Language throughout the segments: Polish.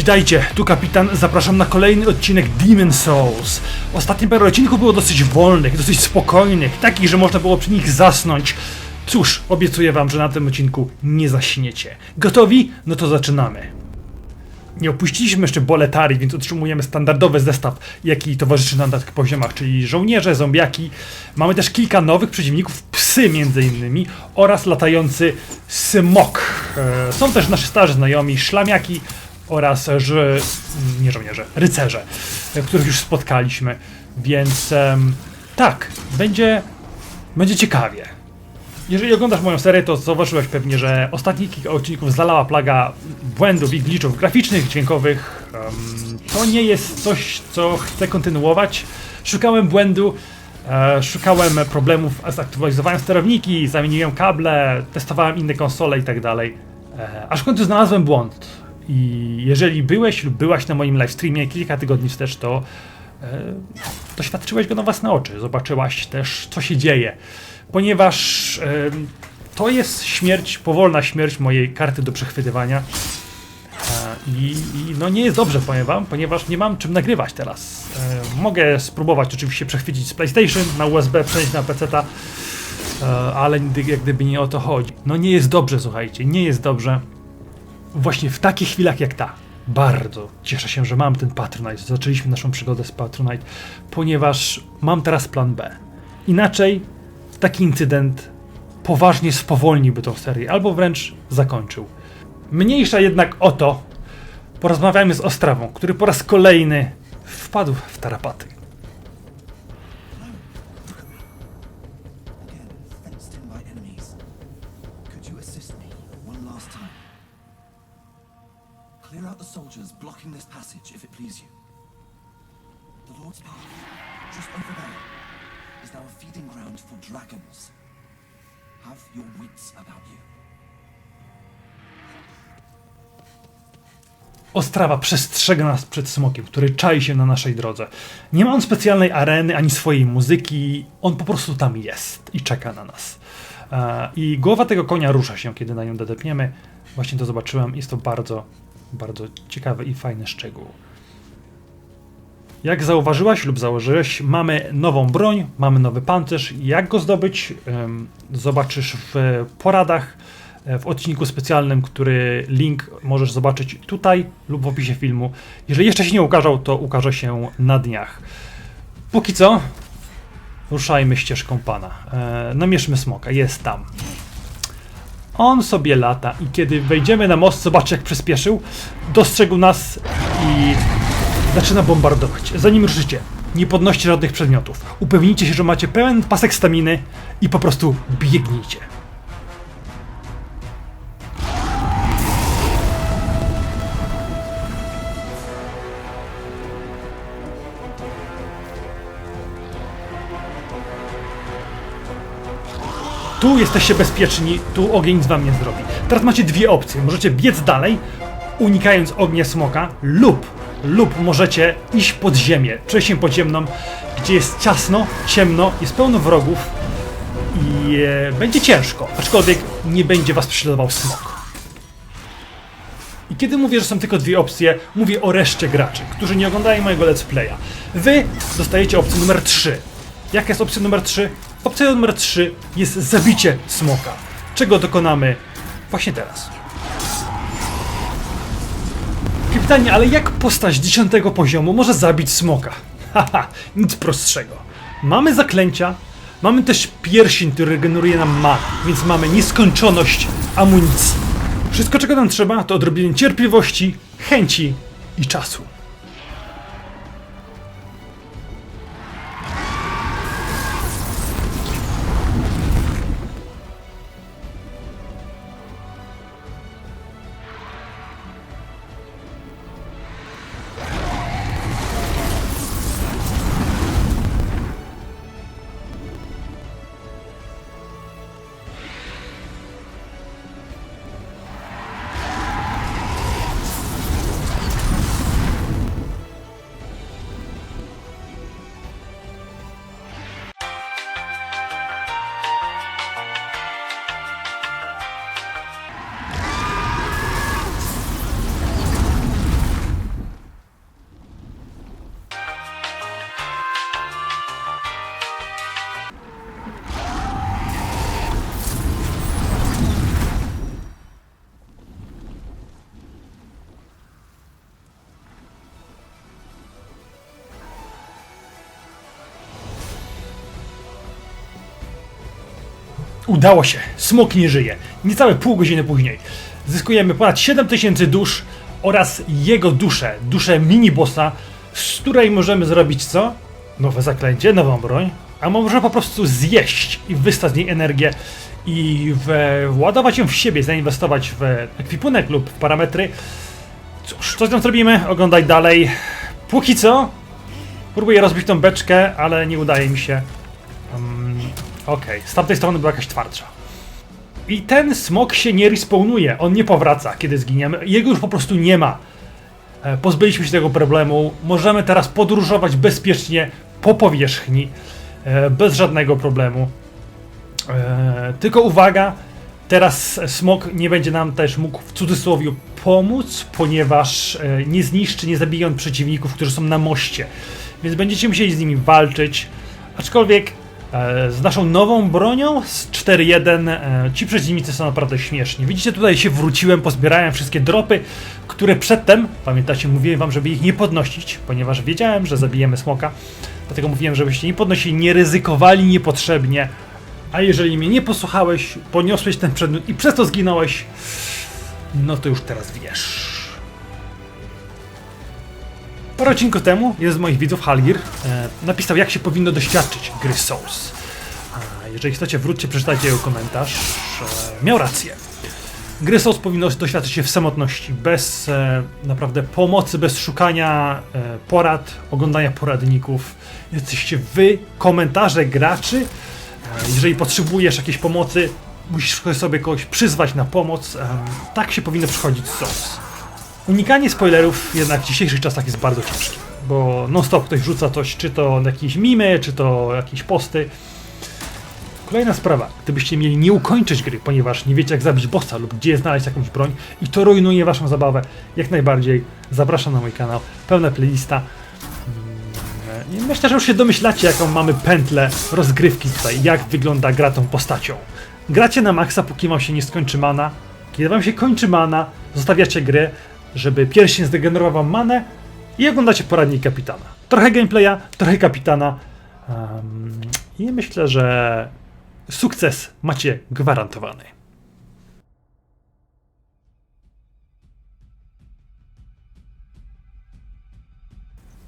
Witajcie, tu kapitan, zapraszam na kolejny odcinek Demon Souls. Ostatnie parę odcinków było dosyć wolnych, dosyć spokojnych, takich, że można było przy nich zasnąć. Cóż, obiecuję wam, że na tym odcinku nie zaśniecie. Gotowi? No to zaczynamy. Nie opuściliśmy jeszcze boletarii, więc otrzymujemy standardowy zestaw, jaki towarzyszy nam na tych poziomach, czyli żołnierze, zombiaki. Mamy też kilka nowych przeciwników, psy między innymi, oraz latający smok. E, Są też nasi starzy znajomi, szlamiaki oraz że, nie żołnierze, rycerze, których już spotkaliśmy. Więc tak, będzie, będzie ciekawie. Jeżeli oglądasz moją serię, to zauważyłeś pewnie, że ostatnie kilka odcinków zalała plaga błędów i glitchów graficznych, dźwiękowych. To nie jest coś, co chcę kontynuować. Szukałem błędu, e, szukałem problemów, zaktualizowałem sterowniki, zamieniłem kable, testowałem inne konsole i tak dalej. E, aż w końcu znalazłem błąd. I jeżeli byłeś lub byłaś na moim livestreamie kilka tygodni wstecz, to e, doświadczyłeś go na własne oczy. Zobaczyłaś też, co się dzieje. Ponieważ e, to jest śmierć, powolna śmierć mojej karty do przechwytywania. E, I, I no nie jest dobrze, powiem wam, ponieważ nie mam czym nagrywać teraz. E, mogę spróbować oczywiście przechwycić z PlayStation na USB, przejść na PC-ta, e, ale jak gdyby nie o to chodzi. No nie jest dobrze, słuchajcie, nie jest dobrze. Właśnie w takich chwilach jak ta. Bardzo cieszę się, że mam ten Patronite. Zaczęliśmy naszą przygodę z Patronite, ponieważ mam teraz plan B. Inaczej taki incydent poważnie spowolniłby tą serię, albo wręcz zakończył. Mniejsza jednak o to, porozmawiajmy z Ostrawą, który po raz kolejny wpadł w tarapaty. Clear out the soldiers blocking this passage, if it please you. The Lord's Path, just over there, is now a feeding ground for dragons. Have your wits about you. Ostrawa przestrzega nas przed smokiem, który czai się na naszej drodze. Nie ma on specjalnej areny ani swojej muzyki, on po prostu tam jest i czeka na nas. E, I głowa tego konia rusza się, kiedy na nią dodepniemy. Właśnie to zobaczyłem, jest to bardzo, bardzo ciekawy i fajny szczegół. Jak zauważyłaś lub założyłeś, mamy nową broń, mamy nowy pancerz. Jak go zdobyć, zobaczysz w poradach e, w odcinku specjalnym, który link możesz zobaczyć tutaj lub w opisie filmu. Jeżeli jeszcze się nie ukażał, to ukaże się na dniach. Póki co, ruszajmy ścieżką pana. E, namierzmy smoka, jest tam. On sobie lata i kiedy wejdziemy na most, zobacz jak przyspieszył, dostrzegł nas i zaczyna bombardować. Zanim ruszycie, nie podnoście żadnych przedmiotów. Upewnijcie się, że macie pełen pasek staminy i po prostu biegnijcie. Tu jesteście bezpieczni, tu ogień nic wam nie zrobi. Teraz macie dwie opcje. Możecie biec dalej, unikając ognia smoka, lub, lub możecie iść pod ziemię, przejściem podziemną, gdzie jest ciasno, ciemno, jest pełno wrogów i e, będzie ciężko, aczkolwiek nie będzie was prześladował smok. I kiedy mówię, że są tylko dwie opcje, mówię o reszcie graczy, którzy nie oglądają mojego let's playa. Wy dostajecie opcję numer 3. Jaka jest opcja numer 3? Opcja numer 3 jest zabicie smoka, czego dokonamy właśnie teraz. Pytanie, ale jak postać 10 poziomu może zabić smoka? Haha, nic prostszego. Mamy zaklęcia, mamy też pierścień, który regeneruje nam mana, więc mamy nieskończoność amunicji. Wszystko, czego nam trzeba, to odrobienie cierpliwości, chęci i czasu. Udało się. Smok nie żyje. Niecałe pół godziny później. Zyskujemy ponad 7000 dusz oraz jego duszę, duszę mini-bossa, z której możemy zrobić co? Nowe zaklęcie, nową broń, a może po prostu zjeść i wystać z niej energię i władować ją w siebie, zainwestować w ekwipunek lub w parametry. Cóż, co z tym zrobimy? Oglądaj dalej. Póki co próbuję rozbić tą beczkę, ale nie udaje mi się. Um, Okej, z tamtej strony była jakaś twardsza. I ten smok się nie respawnuje, on nie powraca, kiedy zginiemy. Jego już po prostu nie ma. E, Pozbyliśmy się tego problemu. Możemy teraz podróżować bezpiecznie po powierzchni, e, bez żadnego problemu. E, Tylko uwaga, teraz smok nie będzie nam też mógł w cudzysłowie pomóc, ponieważ nie zniszczy, nie zabije on przeciwników, którzy są na moście. Więc będziecie musieli z nimi walczyć. Aczkolwiek z naszą nową bronią z 4.1 e, ci przeciwnicy są naprawdę śmieszni. Widzicie, tutaj się wróciłem, pozbierałem wszystkie dropy, które przedtem, pamiętacie, mówiłem wam, żeby ich nie podnosić, ponieważ wiedziałem, że zabijemy smoka. Dlatego mówiłem, żebyście nie podnosili, nie ryzykowali niepotrzebnie. A jeżeli mnie nie posłuchałeś, poniosłeś ten przedmiot i przez to zginąłeś, no to już teraz wiesz. Parę odcinków temu jeden z moich widzów, Halgir, e, napisał, jak się powinno doświadczyć gry Souls. Jeżeli chcecie, wróćcie, przeczytajcie jego komentarz. Miał rację. Gry Souls powinno doświadczyć się w samotności, bez e, naprawdę pomocy, bez szukania e, porad, oglądania poradników. Jesteście wy, komentarze graczy. Jeżeli potrzebujesz jakiejś pomocy, musisz sobie kogoś przyzwać na pomoc. Tak się powinno przychodzić z Souls. Unikanie spoilerów jednak w dzisiejszych czasach jest bardzo ciężkie, bo non-stop ktoś rzuca coś, czy to jakieś mimy, czy to jakieś posty. Kolejna sprawa, gdybyście mieli nie ukończyć gry, ponieważ nie wiecie jak zabić bossa lub gdzie znaleźć jakąś broń i to rujnuje waszą zabawę, jak najbardziej zapraszam na mój kanał, pełna playlista. Mm, myślę, że już się domyślacie jaką mamy pętlę rozgrywki tutaj, jak wygląda gra tą postacią. Gracie na maksa, póki wam się nie skończy mana. Kiedy wam się kończy mana, zostawiacie grę, żeby pierścień zdegenerował manę i oglądacie poradnik kapitana. Trochę gameplaya, trochę kapitana. Um, I myślę, że sukces macie gwarantowany.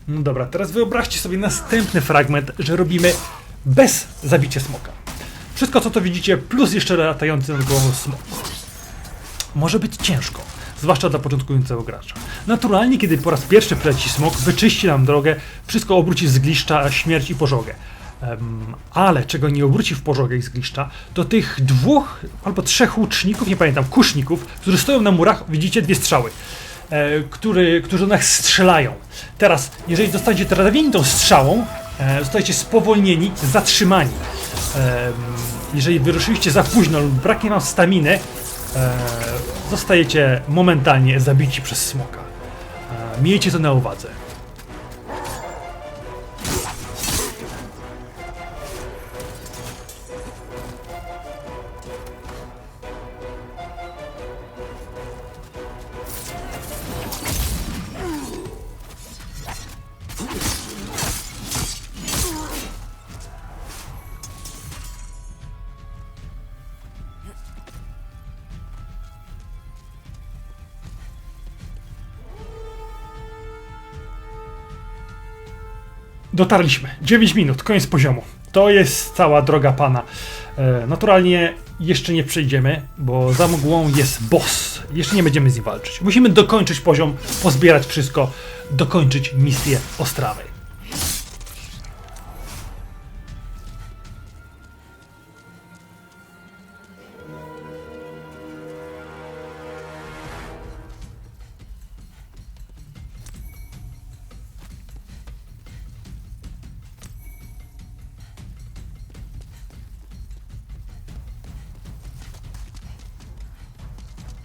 No dobra, teraz wyobraźcie sobie następny fragment, że robimy bez zabicia smoka. Wszystko co to widzicie, plus jeszcze latający nad głową smok. Może być ciężko, zwłaszcza dla początkującego gracza. Naturalnie, kiedy po raz pierwszy przeleci smok, wyczyści nam drogę, wszystko obróci w zgliszcza, śmierć i pożogę. Em, ale czego nie obróci w pożogę i zgliszcza, to tych dwóch albo trzech łuczników, nie pamiętam, kuszników, którzy stoją na murach, widzicie dwie strzały, e, który, którzy do nas strzelają. Teraz, jeżeli zostaniecie trafieni tą strzałą, e, zostajecie spowolnieni, zatrzymani. Em, jeżeli wyruszyliście za późno lub braknie wam staminy, e, zostajecie momentalnie zabici przez smoka. E, miejcie to na uwadze. Dotarliśmy. 9 minut, koniec poziomu. To jest cała droga pana. E, naturalnie jeszcze nie przejdziemy, bo za mgłą jest boss. Jeszcze nie będziemy z nim walczyć. Musimy dokończyć poziom, pozbierać wszystko, dokończyć misję Ostrawy.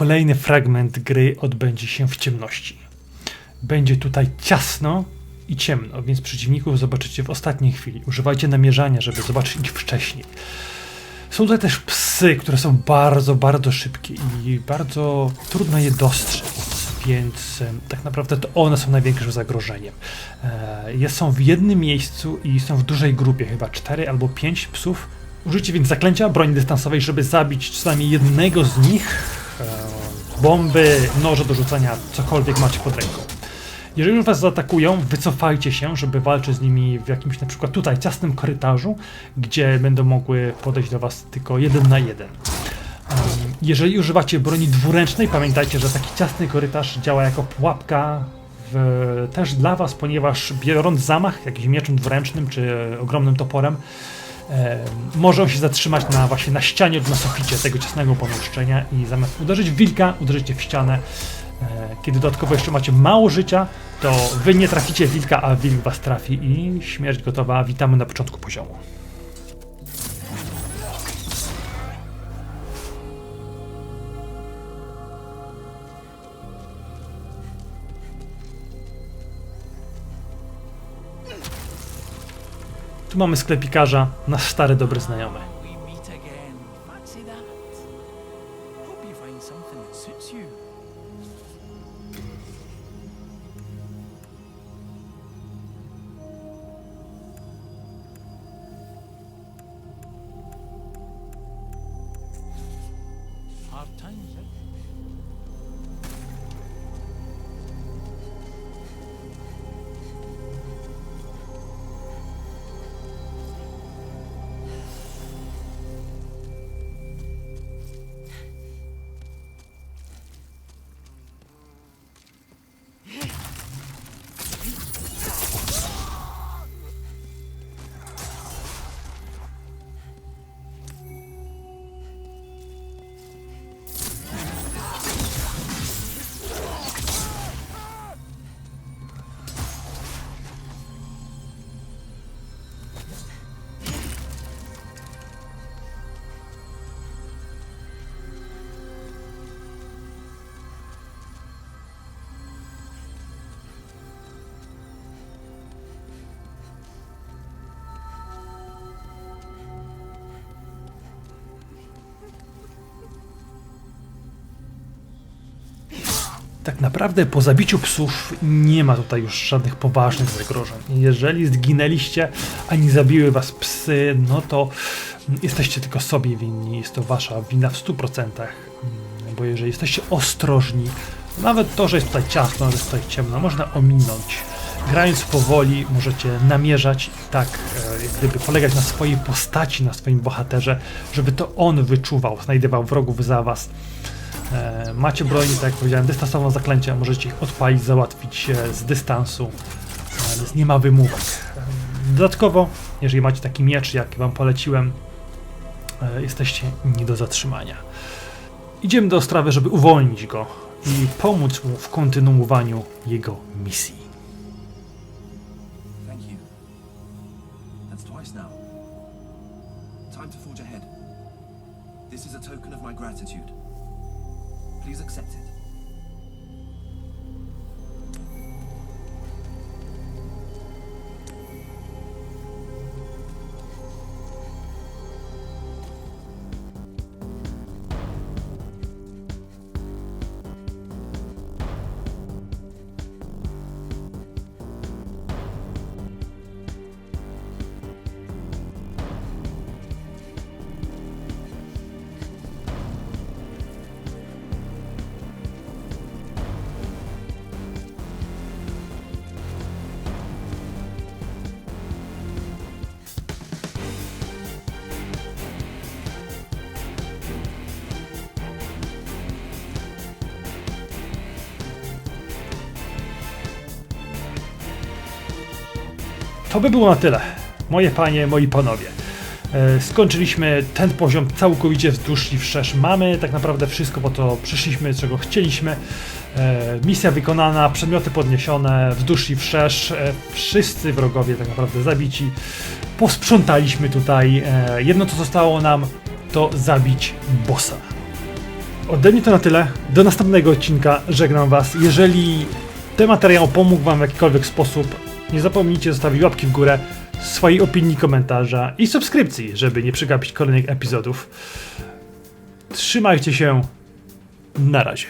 kolejny fragment gry odbędzie się w ciemności. Będzie tutaj ciasno i ciemno, więc przeciwników zobaczycie w ostatniej chwili. Używajcie namierzania, żeby zobaczyć ich wcześniej. Są tutaj też psy, które są bardzo, bardzo szybkie i bardzo trudno je dostrzec, więc tak naprawdę to one są największym zagrożeniem. E, są w jednym miejscu i są w dużej grupie, chyba 4 albo 5 psów. Użyjcie więc zaklęcia broni dystansowej, żeby zabić co najmniej jednego z nich. Bomby, noże do rzucania, cokolwiek macie pod ręką. Jeżeli już was zaatakują, wycofajcie się, żeby walczyć z nimi w jakimś na przykład tutaj ciasnym korytarzu, gdzie będą mogły podejść do was tylko jeden na jeden. Jeżeli używacie broni dwuręcznej, pamiętajcie, że taki ciasny korytarz działa jako pułapka w, też dla was, ponieważ biorąc zamach jakimś mieczem dwuręcznym czy ogromnym toporem, e, może on się zatrzymać na właśnie na ścianie lub na suficie tego ciasnego pomieszczenia i zamiast uderzyć w wilka, uderzycie w ścianę. E, Kiedy dodatkowo jeszcze macie mało życia, to wy nie traficie wilka, a wilk was trafi i śmierć gotowa. Witamy na początku poziomu. Mamy sklepikarza, nasz stary dobry znajomy. Tak naprawdę po zabiciu psów nie ma tutaj już żadnych poważnych zagrożeń. Jeżeli zginęliście, a nie zabiły was psy, no to jesteście tylko sobie winni. Jest to wasza wina w 100%. Mm, Bo jeżeli jesteście ostrożni, nawet to, że jest tutaj ciasno, że jest tutaj ciemno, można ominąć. Grając powoli, możecie namierzać i tak, e, jak gdyby polegać na swojej postaci, na swoim bohaterze, żeby to on wyczuwał, znajdywał wrogów za was. E, macie broń, tak jak powiedziałem, dystansową zaklęcia, możecie ich odpalić, załatwić e, z dystansu, e, więc nie ma wymówek. E, Dodatkowo, jeżeli macie taki miecz, jak wam poleciłem, e, jesteście nie do zatrzymania. Idziemy do Ostrawy, żeby uwolnić go i pomóc mu w kontynuowaniu jego misji. To by było na tyle. Moje panie, moi panowie. E, Skończyliśmy ten poziom całkowicie wzdłuż i wszerz. Mamy tak naprawdę wszystko, bo to przyszliśmy, czego chcieliśmy. E, Misja wykonana, przedmioty podniesione, wzdłuż i wszerz. e, Wszyscy wrogowie tak naprawdę zabici. Posprzątaliśmy tutaj. Jedno co zostało nam to zabić bossa. ode mnie to na tyle. Do następnego odcinka żegnam Was. Jeżeli ten materiał pomógł Wam w jakikolwiek sposób, nie zapomnijcie zostawić łapki w górę, swojej opinii, komentarza i subskrypcji, żeby nie przegapić kolejnych epizodów. Trzymajcie się. Na razie.